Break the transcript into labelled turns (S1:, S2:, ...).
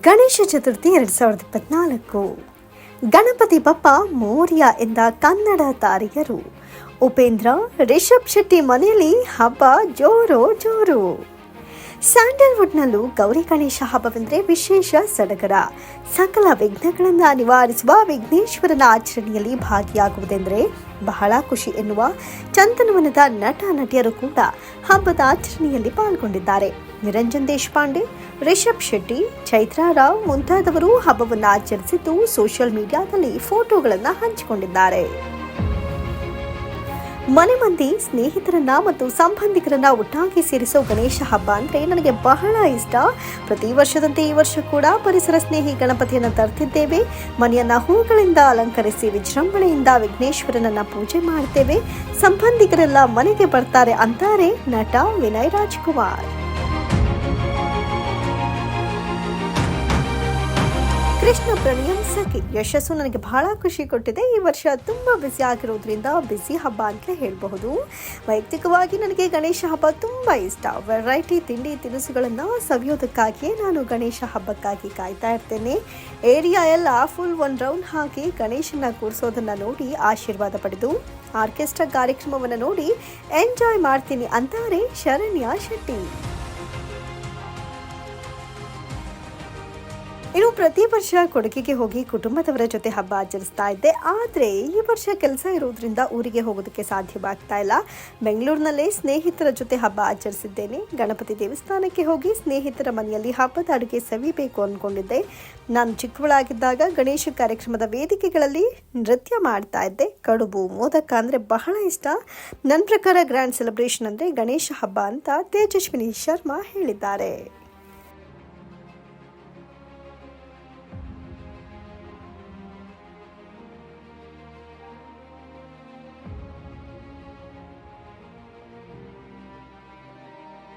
S1: ಗಣೇಶ ಚತುರ್ಥಿ ಎರಡು ಸಾವಿರದ ಇಪ್ಪತ್ನಾಲ್ಕು. ಗಣಪತಿ ಬಪ್ಪ ಮೌರ್ಯ ಎಂದ ಕನ್ನಡ ತಾರೆಯರು. ಉಪೇಂದ್ರ, ರಿಷಬ್ ಶೆಟ್ಟಿ ಮನೆಯಲ್ಲಿ ಹಬ್ಬ ಜೋರು ಜೋರು. ಸ್ಯಾಂಡಲ್ವುಡ್ನಲ್ಲೂ ಗೌರಿ ಗಣೇಶ ಹಬ್ಬವೆಂದರೆ ವಿಶೇಷ ಸಡಗರ. ಸಕಲ ವಿಘ್ನಗಳನ್ನು ನಿವಾರಿಸುವ ವಿಘ್ನೇಶ್ವರನ ಆಚರಣೆಯಲ್ಲಿ ಭಾಗಿಯಾಗುವುದೆಂದರೆ ಬಹಳ ಖುಷಿ ಎನ್ನುವ ಚಂದನವನದ ನಟ, ನಟಿಯರು ಕೂಡ ಹಬ್ಬದ ಆಚರಣೆಯಲ್ಲಿ ಪಾಲ್ಗೊಂಡಿದ್ದಾರೆ. ನಿರಂಜನ್ ದೇಶಪಾಂಡೆ, ರಿಷಬ್ ಶೆಟ್ಟಿ, ಚೈತ್ರಾ ರಾವ್ ಮುಂತಾದವರು ಹಬ್ಬವನ್ನು ಆಚರಿಸಿದ್ದು ಸೋಷಿಯಲ್ ಮೀಡಿಯಾದಲ್ಲಿ ಫೋಟೋಗಳನ್ನು ಹಂಚಿಕೊಂಡಿದ್ದಾರೆ. ಮನೆ ಮಂದಿ ಸ್ನೇಹಿತರನ್ನ ಮತ್ತು ಸಂಬಂಧಿಕರನ್ನ ಒಟ್ಟಾಗಿ ಸೇರಿಸೋ ಗಣೇಶ ಹಬ್ಬ ಅಂದ್ರೆ ನನಗೆ ಬಹಳ ಇಷ್ಟ. ಪ್ರತಿ ವರ್ಷದಂತೆ ಈ ವರ್ಷ ಕೂಡ ಪರಿಸರ ಸ್ನೇಹಿ ಗಣಪತಿಯನ್ನು ತರ್ತಿದ್ದೇವೆ. ಮನೆಯನ್ನ ಹೂಗಳಿಂದ ಅಲಂಕರಿಸಿ ವಿಜೃಂಭಣೆಯಿಂದ ವಿಘ್ನೇಶ್ವರನನ್ನ ಪೂಜೆ ಮಾಡ್ತೇವೆ. ಸಂಬಂಧಿಕರೆಲ್ಲ ಮನೆಗೆ ಬರ್ತಾರೆ ಅಂತಾರೆ ನಟ ವಿನಯ್ ರಾಜ್ಕುಮಾರ್. ಕೃಷ್ಣ ಪ್ರಣಯಂ ಸಖಿ. ಯಶಸ್ಸು ನನಗೆ ಬಹಳ ಖುಷಿ ಕೊಟ್ಟಿದೆ. ಈ ವರ್ಷ ತುಂಬ ಬ್ಯುಸಿ ಆಗಿರೋದ್ರಿಂದ ಬ್ಯುಸಿ ಹಬ್ಬ ಅಂತಲೇ ಹೇಳಬಹುದು. ವೈಯಕ್ತಿಕವಾಗಿ ನನಗೆ ಗಣೇಶ ಹಬ್ಬ ತುಂಬ ಇಷ್ಟ. ವೆರೈಟಿ ತಿಂಡಿ ತಿನಿಸುಗಳನ್ನು ಸವಿಯೋದಕ್ಕಾಗಿಯೇ ನಾನು ಗಣೇಶ ಹಬ್ಬಕ್ಕಾಗಿ ಕಾಯ್ತಾ ಇರ್ತೇನೆ. ಏರಿಯಾ ಎಲ್ಲ ಫುಲ್ ಒನ್ ರೌಂಡ್ ಹಾಕಿ ಗಣೇಶನ ಕೂರಿಸೋದನ್ನು ನೋಡಿ ಆಶೀರ್ವಾದ ಪಡೆದು ಆರ್ಕೆಸ್ಟ್ರಾ ಕಾರ್ಯಕ್ರಮವನ್ನು ನೋಡಿ ಎಂಜಾಯ್ ಮಾಡ್ತೀನಿ ಅಂತಾರೆ ಶರಣ್ಯ ಶೆಟ್ಟಿ. ಇನ್ನು ಪ್ರತಿ ವರ್ಷ ಕೊಡಗಿಗೆ ಹೋಗಿ ಕುಟುಂಬದವರ ಜೊತೆ ಹಬ್ಬ ಆಚರಿಸ್ತಾ ಇದ್ದೆ. ಆದರೆ ಈ ವರ್ಷ ಕೆಲಸ ಇರೋದ್ರಿಂದ ಊರಿಗೆ ಹೋಗೋದಕ್ಕೆ ಸಾಧ್ಯವಾಗ್ತಾ ಇಲ್ಲ. ಬೆಂಗಳೂರಿನಲ್ಲೇ ಸ್ನೇಹಿತರ ಜೊತೆ ಹಬ್ಬ ಆಚರಿಸಿದ್ದೇನೆ. ಗಣಪತಿ ದೇವಸ್ಥಾನಕ್ಕೆ ಹೋಗಿ ಸ್ನೇಹಿತರ ಮನೆಯಲ್ಲಿ ಹಬ್ಬದ ಅಡುಗೆ ಸವಿಬೇಕು ಅಂದ್ಕೊಂಡಿದ್ದೆ ನಾನು ಚಿಕ್ಕವಳಾಗಿದ್ದಾಗ ಗಣೇಶ ಕಾರ್ಯಕ್ರಮದ ವೇದಿಕೆಗಳಲ್ಲಿ ನೃತ್ಯ ಮಾಡ್ತಾ ಇದ್ದೆ. ಕಡುಬು, ಮೋದಕ ಅಂದರೆ ಬಹಳ ಇಷ್ಟ. ನನ್ನ ಪ್ರಕಾರ ಗ್ರ್ಯಾಂಡ್ ಸೆಲೆಬ್ರೇಷನ್ ಅಂದರೆ ಗಣೇಶ ಹಬ್ಬ ಅಂತ ತೇಜಸ್ವಿನಿ ಶರ್ಮಾ ಹೇಳಿದ್ದಾರೆ.